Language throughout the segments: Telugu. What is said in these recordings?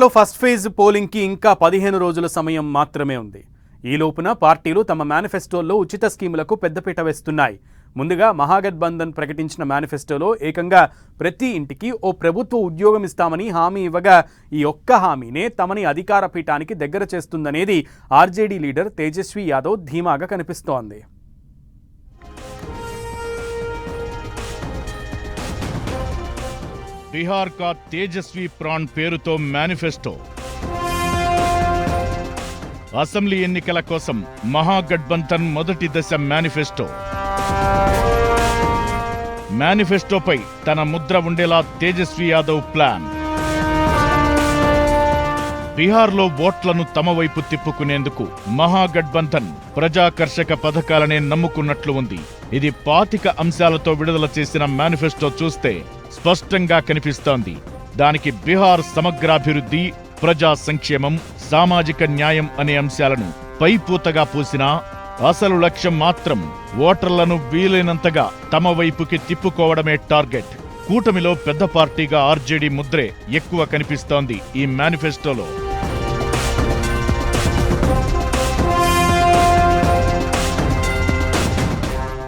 బీహార్లో ఫస్ట్ ఫేజ్ పోలింగ్కి ఇంకా పదిహేను రోజుల సమయం మాత్రమే ఉంది. ఈ లోపున పార్టీలు తమ మేనిఫెస్టోల్లో ఉచిత స్కీములకు పెద్దపీట వేస్తున్నాయి. ముందుగా మహాగఠబంధన్ ప్రకటించిన మేనిఫెస్టోలో ఏకంగా ప్రతి ఇంటికి ఓ ప్రభుత్వ ఉద్యోగం ఇస్తామని హామీ ఇవ్వగా ఈ ఒక్క హామీనే తమని అధికార పీఠానికి దగ్గర చేస్తుందనేది ఆర్జేడీ లీడర్ తేజస్వి యాదవ్ ధీమాగా కనిపిస్తోంది. బీహార్ కా తేజస్వి ప్రాణ్ పేరుతో మేనిఫెస్టో. అసెంబ్లీ ఎన్నికల కోసం మహాగఠబంధన్ మొదటి దశ మేనిఫెస్టో. మేనిఫెస్టోపై తన ముద్ర ఉండేలా తేజస్వి యాదవ్ ప్లాన్. బీహార్లో ఓట్లను తమ వైపు తిప్పుకునేందుకు మహాగఠబంధన్ ప్రజాకర్షక పథకాలనే నమ్ముకున్నట్లు ఉంది. ఇది పాతిక అంశాలతో విడుదల చేసిన మేనిఫెస్టో చూస్తే స్పష్టంగా కనిపిస్తోంది. దానికి బీహార్ సమగ్రాభివృద్ధి ప్రజా సంక్షేమం సామాజిక న్యాయం అనే అంశాలను పైపూతగా పూసినా అసలు లక్ష్యం మాత్రం ఓటర్లను వీలైనంతగా తమ వైపుకి తిప్పుకోవడమే టార్గెట్. కూటమిలో పెద్ద పార్టీగా ఆర్జేడీ ముద్రే ఎక్కువ కనిపిస్తోంది ఈ మేనిఫెస్టోలో.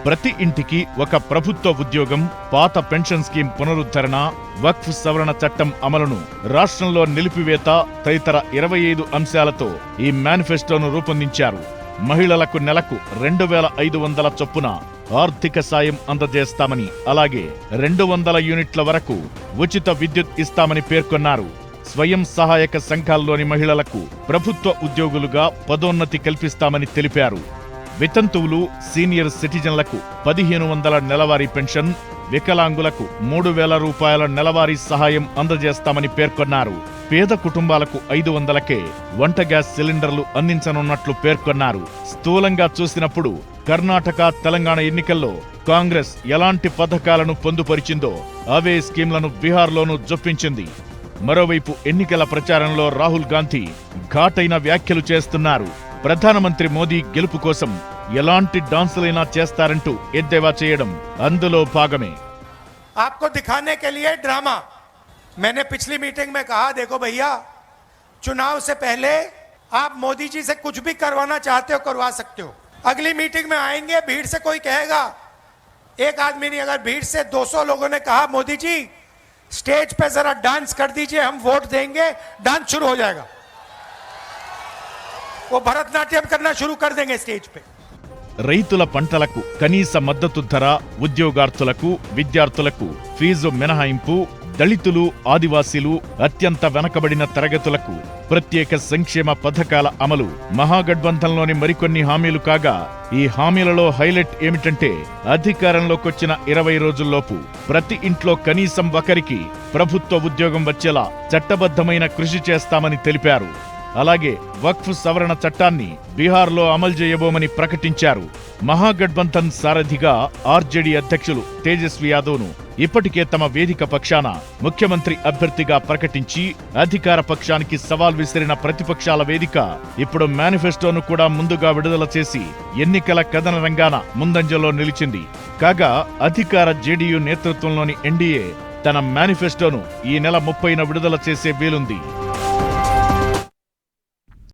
ప్రతి ఇంటికి ఒక ప్రభుత్వ ఉద్యోగం పాత పెన్షన్ స్కీమ్ పునరుద్ధరణ వక్ఫ్ సవరణ చట్టం అమలును రాష్ట్రంలో నిలిపివేత తదితర ఇరవై ఐదు అంశాలతో ఈ మేనిఫెస్టోను రూపొందించారు. మహిళలకు నెలకు రెండు వేల ఐదు వందల చొప్పున ఆర్థిక సాయం అందజేస్తామని అలాగే రెండు వందల యూనిట్ల వరకు ఉచిత విద్యుత్ ఇస్తామని పేర్కొన్నారు. స్వయం సహాయక సంఘాల్లోని మహిళలకు ప్రభుత్వ ఉద్యోగులుగా పదోన్నతి కల్పిస్తామని తెలిపారు. వితంతువులు సీనియర్ సిటిజన్లకు పదిహేను వందల నెలవారీ పెన్షన్ వికలాంగులకు మూడు వేల రూపాయల నెలవారీ సహాయం అందజేస్తామని పేర్కొన్నారు. పేద కుటుంబాలకు ఐదు వందలకే వంట గ్యాస్ సిలిండర్లు అందించనున్నట్లు పేర్కొన్నారు. స్థూలంగా చూసినప్పుడు కర్ణాటక తెలంగాణ ఎన్నికల్లో కాంగ్రెస్ ఎలాంటి పథకాలను పొందుపరిచిందో అవే స్కీంలను బీహార్లోనూ జొప్పించింది. మరోవైపు ఎన్నికల ప్రచారంలో రాహుల్ గాంధీ ఘాటైన వ్యాఖ్యలు చేస్తున్నారు. ప్రధానమంత్రి మోదీ గెలుపు కోసం ఎలాంటి డాన్సులైనా చేస్తారంటూ ఎద్దేవా చేయడం అందులో భాగమే आपको दिखाने के लिए ड्रामा मैंने पिछली मीटिंग में कहा देखो भैया चुनाव से पहले आप मोदी जी से कुछ भी करवाना चाहते हो करवा सकते हो अगली मीटिंग में आएंगे भीड़ से कोई कहेगा एक आदमी ने अगर भीड़ से 200 लोगों ने कहा मोदी जी स्टेज पे जरा डांस कर दीजिए हम वोट देंगे डांस शुरू हो जाएगा ఓ భరతనాట్యం కన్నా షురూ కర్దేంగే స్టేజ్ పే రైతుల పంటలకు కనీస మద్దతు ధర ఉద్యోగార్థులకు విద్యార్థులకు ఫీజు మినహాయింపు దళితులు ఆదివాసీలు అత్యంత వెనకబడిన తరగతులకు ప్రత్యేక సంక్షేమ పథకాల అమలు మహాగఠబంధంలోని మరికొన్ని హామీలు కాగా ఈ హామీలలో హైలైట్ ఏమిటంటే అధికారంలోకొచ్చిన ఇరవై రోజుల్లోపు ప్రతి ఇంట్లో కనీసం ఒకరికి ప్రభుత్వ ఉద్యోగం వచ్చేలా చట్టబద్ధమైన కృషి చేస్తామని తెలిపారు. అలాగే వక్ఫ్ సవరణ చట్టాన్ని బీహార్లో అమలు చేయబోమని ప్రకటించారు. మహాగఠబంధన్ సారథిగా ఆర్జేడీ అధ్యక్షులు తేజస్వి యాదవ్ను ఇప్పటికే తమ వేదిక పక్షాన ముఖ్యమంత్రి అభ్యర్థిగా ప్రకటించి అధికార పక్షానికి సవాల్ విసిరిన ప్రతిపక్షాల వేదిక ఇప్పుడు మేనిఫెస్టోను కూడా ముందుగా విడుదల చేసి ఎన్నికల కథన రంగాన ముందంజలో నిలిచింది. కాగా అధికార జేడీయూ నేతృత్వంలోని ఎన్డీఏ తన మేనిఫెస్టోను ఈ నెల ముప్పైన విడుదల చేసే వీలుంది.